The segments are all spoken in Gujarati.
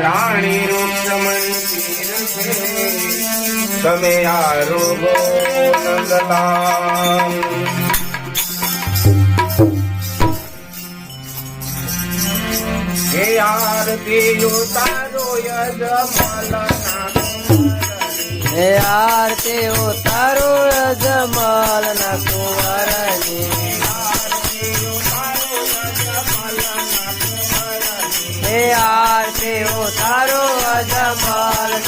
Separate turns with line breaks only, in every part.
રાણી વૃક્ષ મંદિર છે તમે આરોગો નંદલાલ. હે આરતી ઉતારો યજમાલના
હે આરતી તારો જમાલ ના કુંવરની. હે તારો ઉતારો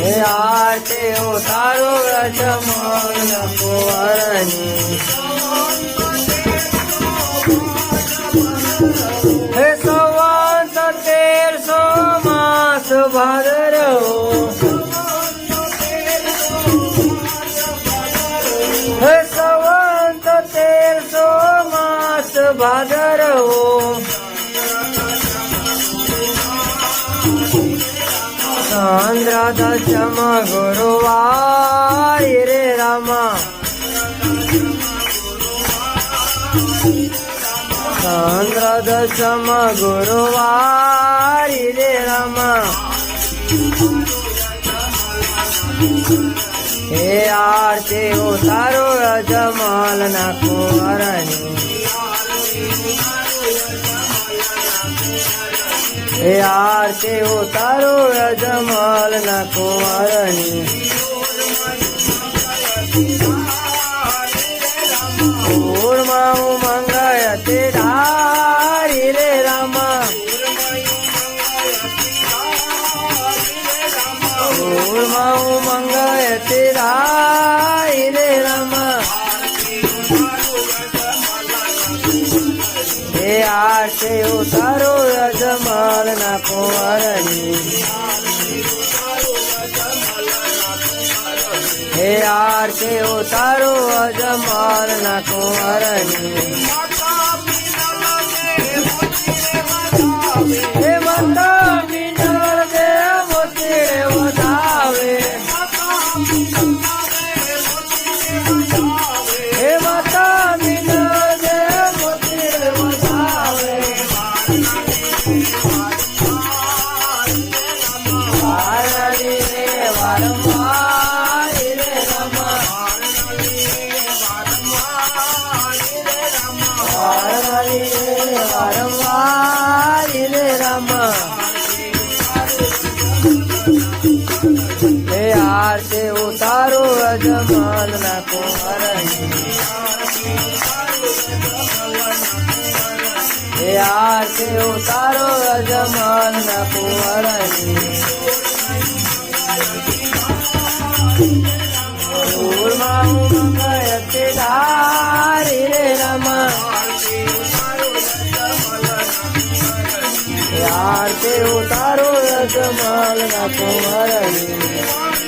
હે આરતી ઉતારો જમાલ ના કુંવરની હે સંવંત તેરસો માસ ભાદરવો હે સંવંત તેરસો માસ ભાદરવો ચંદ્ર દશમ ગુરુવારી રે રામા ચંદ્ર દશમ ગુરુવારી રે રામા હે આરતી ઉતારો અજમલ ના કુંવરની હે આરતી ઉતારો અજમલ ના કુંવરની. આરતી ઉતારો અજમલ ના કુંવરની હે આરતી ઉતારો અજમલ ના કુંવરની આરતી ઉતારો અજમાલ ના કુંવરની હે આરતી ઉતારો અજમાલ ના કુંવરની પૂર્મા ઉમંગય તે ધારી રે રમા આરતી ઉતારો અજમાલ ના કુંવરની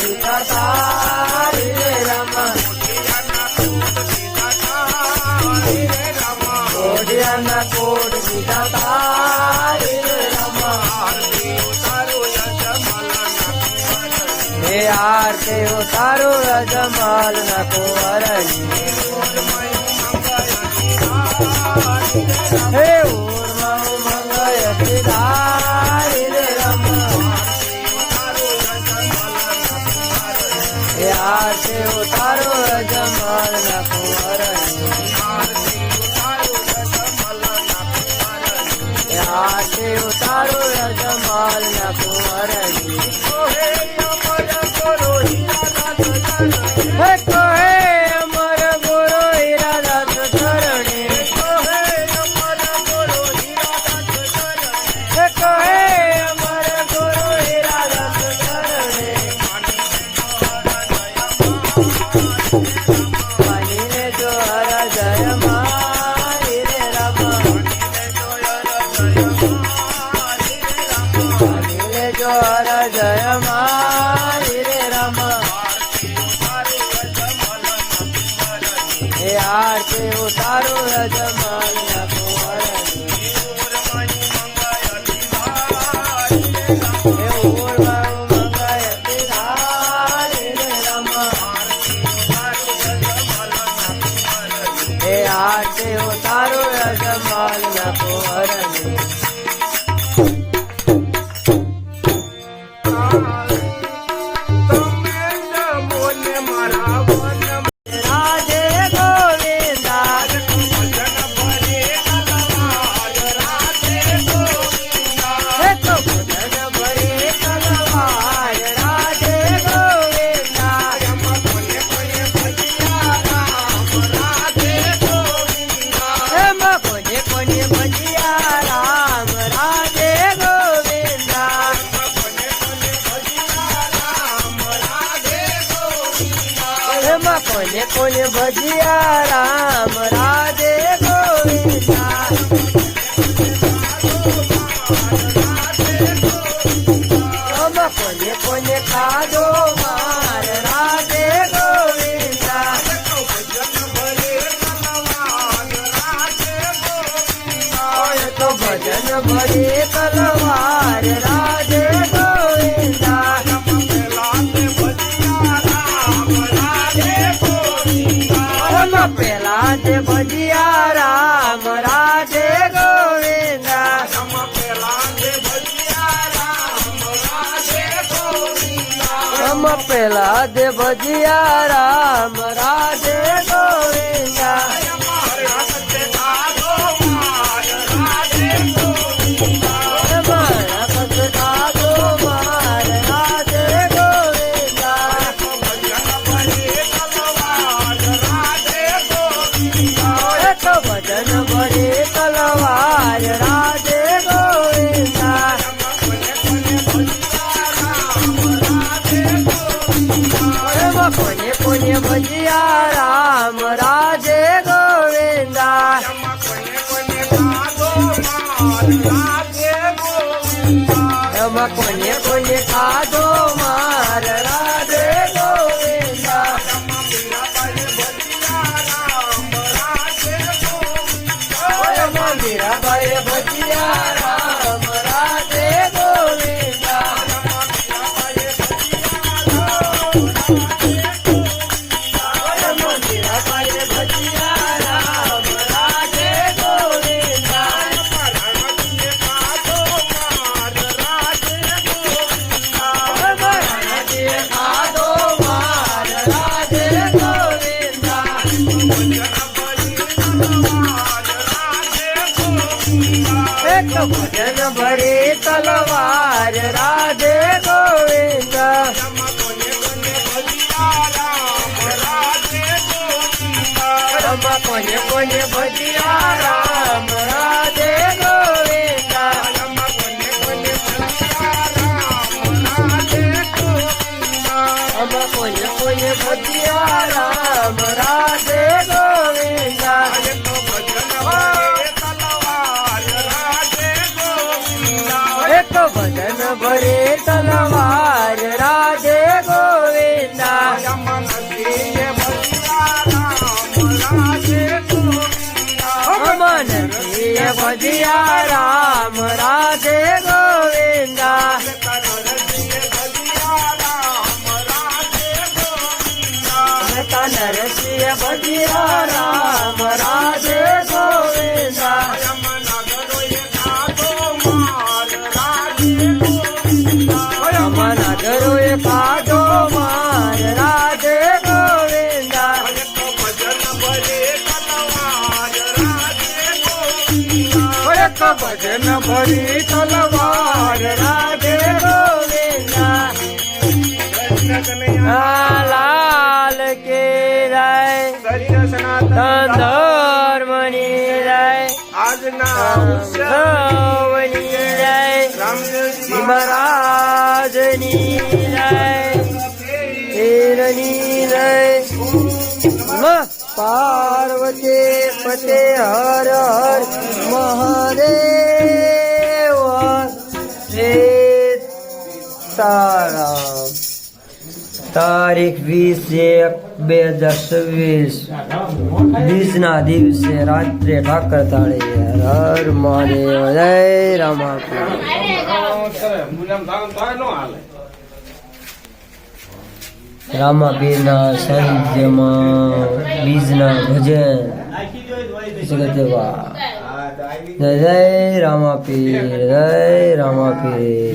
દીધા તારી રે રમા કોડિયાના કોડ દીધા તારી રે રમા હે આરતી ઉતારો રજમાલ ના કુંવરની. હે યજમાન ના કુંવરની હે ઓળવાનું મંગાય તિરારી રે રમા હે આરતે ઉતારો યજમાન ના કુંવરની. ભજન ભરે તલવાર રાધે ભજિયા રામ રાધે ગોવિંદા. એમાં પેલા તે ભજિયા રામ રાધે ગોવિંદા. એમાં કોને કોને ખાધો એક ભજન ભરે તલવાર રાધે ગોવિંદ. ભજિયા રામ રાધે ગોવિંદ. ભજિયા ભજિયા રામ રાધે ભજન ભરી તલવાર રાધે ગોવિંદા. લાલ કે રાય ધર્મની રાય
આજના ઉત્સવ
સૌની રાય મહારાજની રાય પાર્વતી પતે હર હર મહાદેવ. તારા તારીખ વીસ એક બે હજાર છવ્વીસ. બીજના દિવસે રાત્રે ઠાકર તાળી હર મહાદેવ જય રામાપીર. રામાપીરના સાહિત્યમાં બીજના ભજન જગતે વાહ જય જય રામાપીર જય રામાપીર